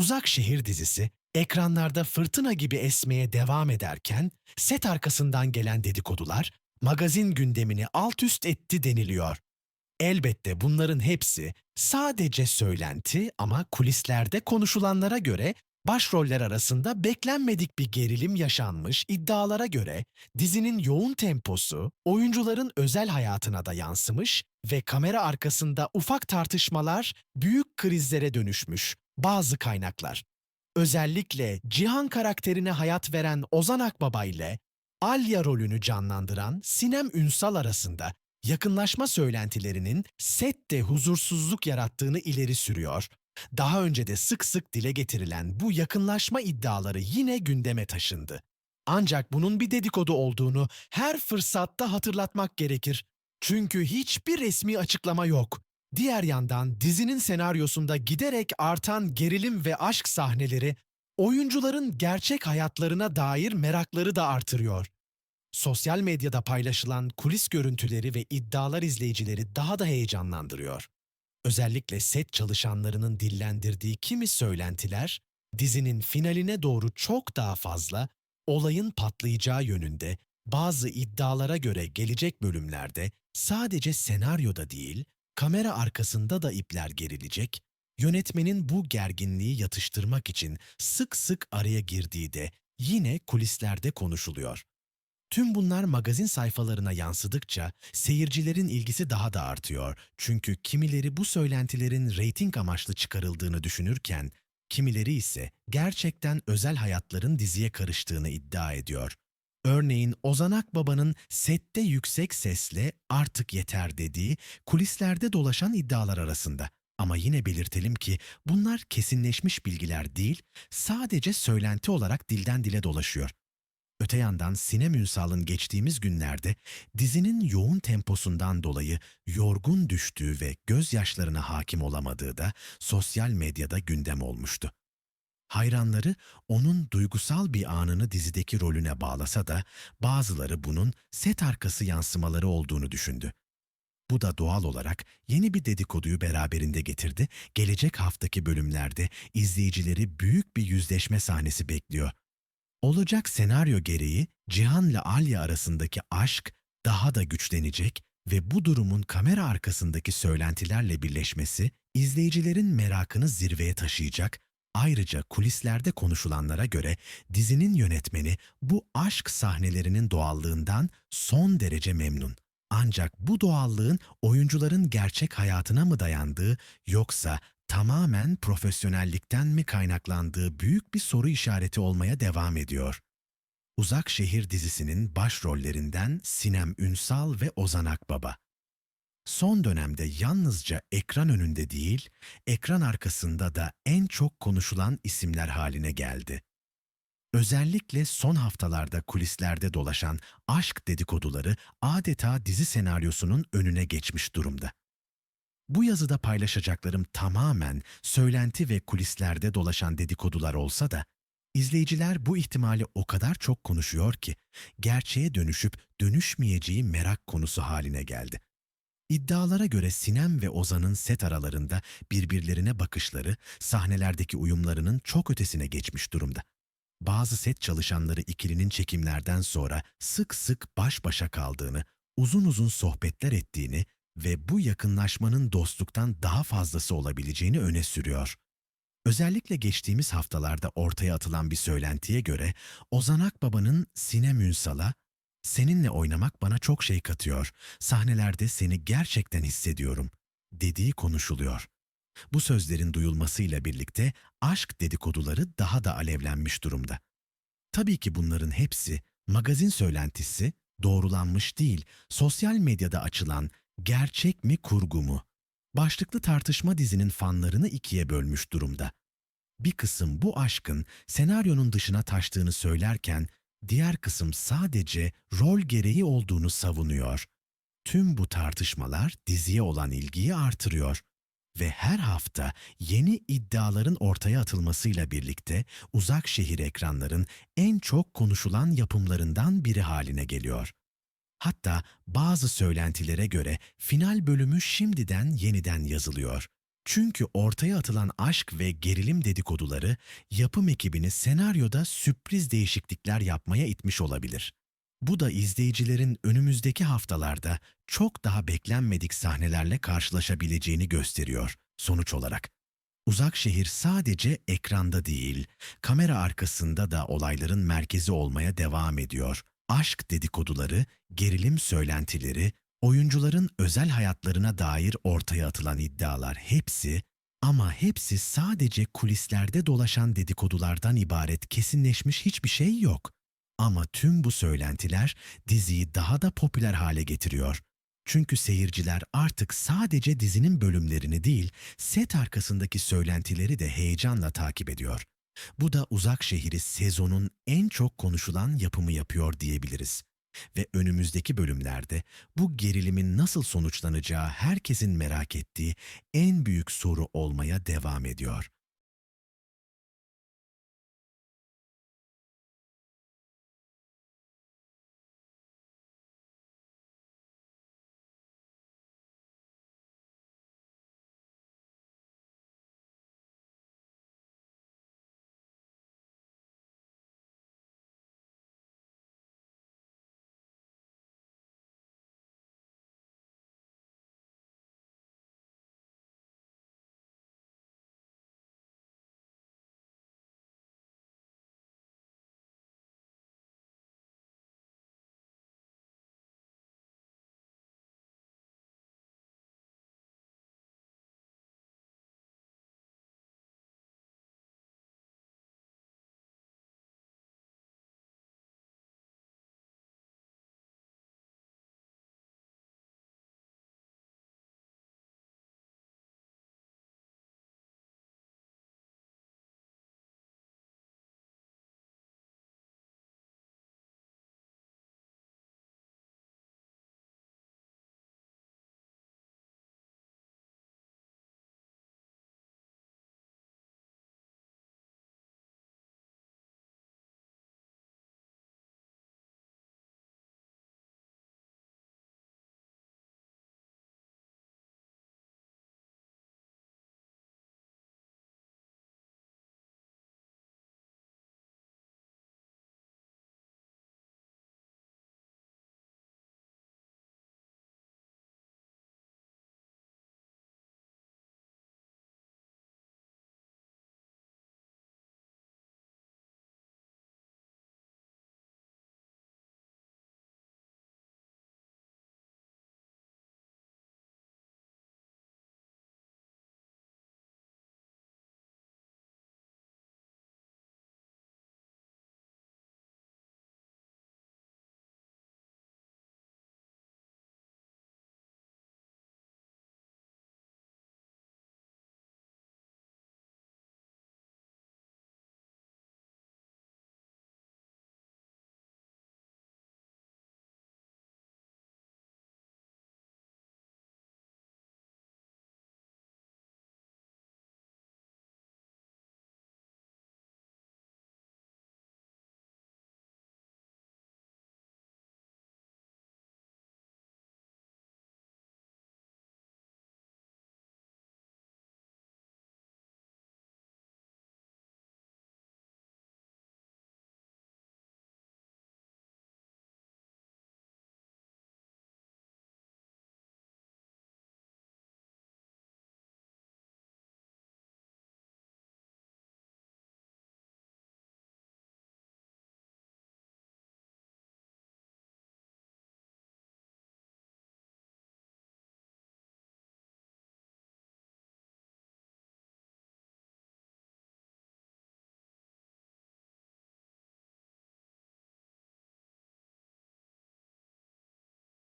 Uzak Şehir dizisi ekranlarda fırtına gibi esmeye devam ederken set arkasından gelen dedikodular magazin gündemini alt üst etti deniliyor. Elbette bunların hepsi sadece söylenti ama kulislerde konuşulanlara göre başroller arasında beklenmedik bir gerilim yaşanmış iddialara göre dizinin yoğun temposu oyuncuların özel hayatına da yansımış ve kamera arkasında ufak tartışmalar büyük krizlere dönüşmüş bazı kaynaklar. Özellikle Cihan karakterine hayat veren Ozan Akbaba ile Alya rolünü canlandıran Sinem Ünsal arasında yakınlaşma söylentilerinin sette huzursuzluk yarattığını ileri sürüyor. Daha önce de sık sık dile getirilen bu yakınlaşma iddiaları yine gündeme taşındı. Ancak bunun bir dedikodu olduğunu her fırsatta hatırlatmak gerekir. Çünkü hiçbir resmi açıklama yok. Diğer yandan dizinin senaryosunda giderek artan gerilim ve aşk sahneleri oyuncuların gerçek hayatlarına dair merakları da artırıyor. Sosyal medyada paylaşılan kulis görüntüleri ve iddialar izleyicileri daha da heyecanlandırıyor. Özellikle set çalışanlarının dillendirdiği kimi söylentiler, dizinin finaline doğru çok daha fazla olayın patlayacağı yönünde bazı iddialara göre gelecek bölümlerde sadece senaryoda değil, kamera arkasında da ipler gerilecek, yönetmenin bu gerginliği yatıştırmak için sık sık araya girdiği de yine kulislerde konuşuluyor. Tüm bunlar magazin sayfalarına yansıdıkça seyircilerin ilgisi daha da artıyor. Çünkü kimileri bu söylentilerin reyting amaçlı çıkarıldığını düşünürken, kimileri ise gerçekten özel hayatların diziye karıştığını iddia ediyor. Örneğin Ozan Akbaba'nın sette yüksek sesle artık yeter dediği kulislerde dolaşan iddialar arasında. Ama yine belirtelim ki bunlar kesinleşmiş bilgiler değil, sadece söylenti olarak dilden dile dolaşıyor. Öte yandan Sinem Ünsal'ın geçtiğimiz günlerde dizinin yoğun temposundan dolayı yorgun düştüğü ve gözyaşlarına hakim olamadığı da sosyal medyada gündem olmuştu. Hayranları onun duygusal bir anını dizideki rolüne bağlasa da bazıları bunun set arkası yansımaları olduğunu düşündü. Bu da doğal olarak yeni bir dedikoduyu beraberinde getirdi. Gelecek haftaki bölümlerde izleyicileri büyük bir yüzleşme sahnesi bekliyor. Olacak senaryo gereği Cihan'la Alya arasındaki aşk daha da güçlenecek ve bu durumun kamera arkasındaki söylentilerle birleşmesi izleyicilerin merakını zirveye taşıyacak. Ayrıca kulislerde konuşulanlara göre dizinin yönetmeni bu aşk sahnelerinin doğallığından son derece memnun. Ancak bu doğallığın oyuncuların gerçek hayatına mı dayandığı yoksa tamamen profesyonellikten mi kaynaklandığı büyük bir soru işareti olmaya devam ediyor. Uzak Şehir dizisinin başrollerinden Sinem Ünsal ve Ozan Akbaba. Son dönemde yalnızca ekran önünde değil, ekran arkasında da en çok konuşulan isimler haline geldi. Özellikle son haftalarda kulislerde dolaşan aşk dedikoduları adeta dizi senaryosunun önüne geçmiş durumda. Bu yazıda paylaşacaklarım tamamen söylenti ve kulislerde dolaşan dedikodular olsa da, izleyiciler bu ihtimali o kadar çok konuşuyor ki, gerçeğe dönüşüp dönüşmeyeceği merak konusu haline geldi. İddialara göre Sinem ve Ozan'ın set aralarında birbirlerine bakışları, sahnelerdeki uyumlarının çok ötesine geçmiş durumda. Bazı set çalışanları ikilinin çekimlerden sonra sık sık baş başa kaldığını, uzun uzun sohbetler ettiğini ve bu yakınlaşmanın dostluktan daha fazlası olabileceğini öne sürüyor. Özellikle geçtiğimiz haftalarda ortaya atılan bir söylentiye göre Ozan Akbaba'nın Sinem Ünsal'a "Seninle oynamak bana çok şey katıyor. Sahnelerde seni gerçekten hissediyorum." dediği konuşuluyor. Bu sözlerin duyulmasıyla birlikte aşk dedikoduları daha da alevlenmiş durumda. Tabii ki bunların hepsi magazin söylentisi, doğrulanmış değil, sosyal medyada açılan gerçek mi kurgu mu? Başlıklı tartışma dizinin fanlarını ikiye bölmüş durumda. Bir kısım bu aşkın senaryonun dışına taştığını söylerken, diğer kısım sadece rol gereği olduğunu savunuyor. Tüm bu tartışmalar diziye olan ilgiyi artırıyor ve her hafta yeni iddiaların ortaya atılmasıyla birlikte uzak şehir ekranların en çok konuşulan yapımlarından biri haline geliyor. Hatta bazı söylentilere göre final bölümü şimdiden yeniden yazılıyor. Çünkü ortaya atılan aşk ve gerilim dedikoduları yapım ekibini senaryoda sürpriz değişiklikler yapmaya itmiş olabilir. Bu da izleyicilerin önümüzdeki haftalarda çok daha beklenmedik sahnelerle karşılaşabileceğini gösteriyor sonuç olarak. Uzak şehir sadece ekranda değil, kamera arkasında da olayların merkezi olmaya devam ediyor. Aşk dedikoduları, gerilim söylentileri, oyuncuların özel hayatlarına dair ortaya atılan iddialar hepsi ama hepsi sadece kulislerde dolaşan dedikodulardan ibaret kesinleşmiş hiçbir şey yok. Ama tüm bu söylentiler diziyi daha da popüler hale getiriyor. Çünkü seyirciler artık sadece dizinin bölümlerini değil, set arkasındaki söylentileri de heyecanla takip ediyor. Bu da Uzak Şehri sezonun en çok konuşulan yapımı yapıyor diyebiliriz. Ve önümüzdeki bölümlerde bu gerilimin nasıl sonuçlanacağı herkesin merak ettiği en büyük soru olmaya devam ediyor.